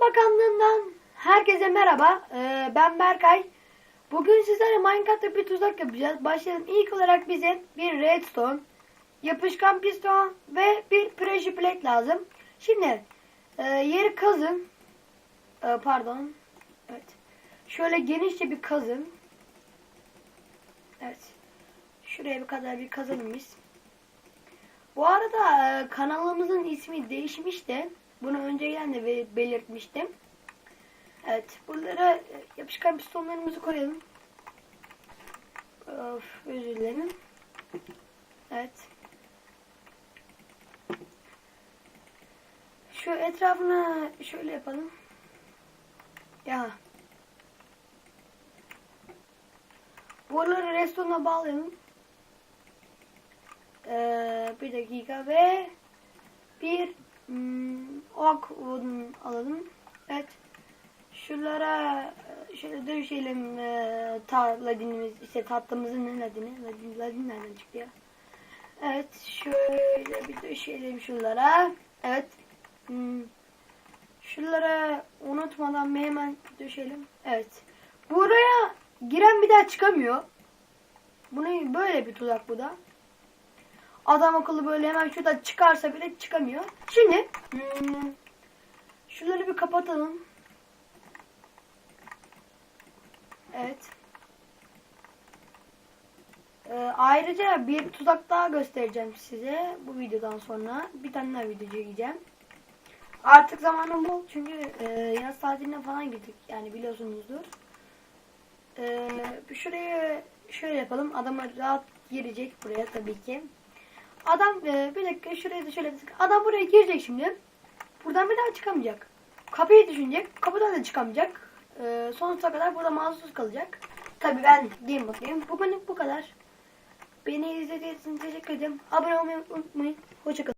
Bakanlığından herkese merhaba. Ee, ben Berkay. Bugün sizlere Minecraft'ta bir tuzak yapacağız. Başlayalım. İlk olarak bize bir redstone, yapışkan piston ve bir pressure plate lazım. Şimdi e, yeri kazın. E, pardon. Evet. Şöyle genişçe bir kazın. Evet. Şuraya bir kadar bir kazalım biz. Bu arada e, kanalımızın ismi değişmiş de bunu önceden de be- belirtmiştim. Evet, buralara e, yapışkan pistonlarımızı koyalım. Of, özür dilerim. Evet. Şu etrafına şöyle yapalım. Ya. Buraları restorana bağlayalım. Ee, bir dakika ve bir hmm, ok odun alalım. Evet. Şuralara e, şöyle döşeyelim e, ta ladinimiz işte tatlımızın ne ladini? Ladin, ladin nereden çıktı ya? Evet şöyle bir döşeyelim şuralara. Evet. Hmm. Şuralara unutmadan hemen döşeyelim. Evet. Buraya giren bir daha çıkamıyor. Bu ne? Böyle bir tuzak bu da. Adam akıllı böyle hemen şuradan çıkarsa bile çıkamıyor. Şimdi hmm, şunları bir kapatalım. Evet. Ee, ayrıca bir tuzak daha göstereceğim size bu videodan sonra. Bir tane daha video çekeceğim. Artık zamanım bol çünkü e, yaz tatiline falan gittik yani biliyorsunuzdur. Ee, şuraya şöyle yapalım. Adam rahat girecek buraya tabii ki. Adam e, bir dakika şuraya da şöyle adam buraya girecek şimdi. Buradan bir daha çıkamayacak. Kapıyı düşünecek. Kapıdan da çıkamayacak. E, sonsuza kadar burada mahsus kalacak. Tabii ben diyeyim bakayım. Bugünlük bu kadar. Beni izlediğiniz için teşekkür ederim. Abone olmayı unutmayın. Hoşçakalın.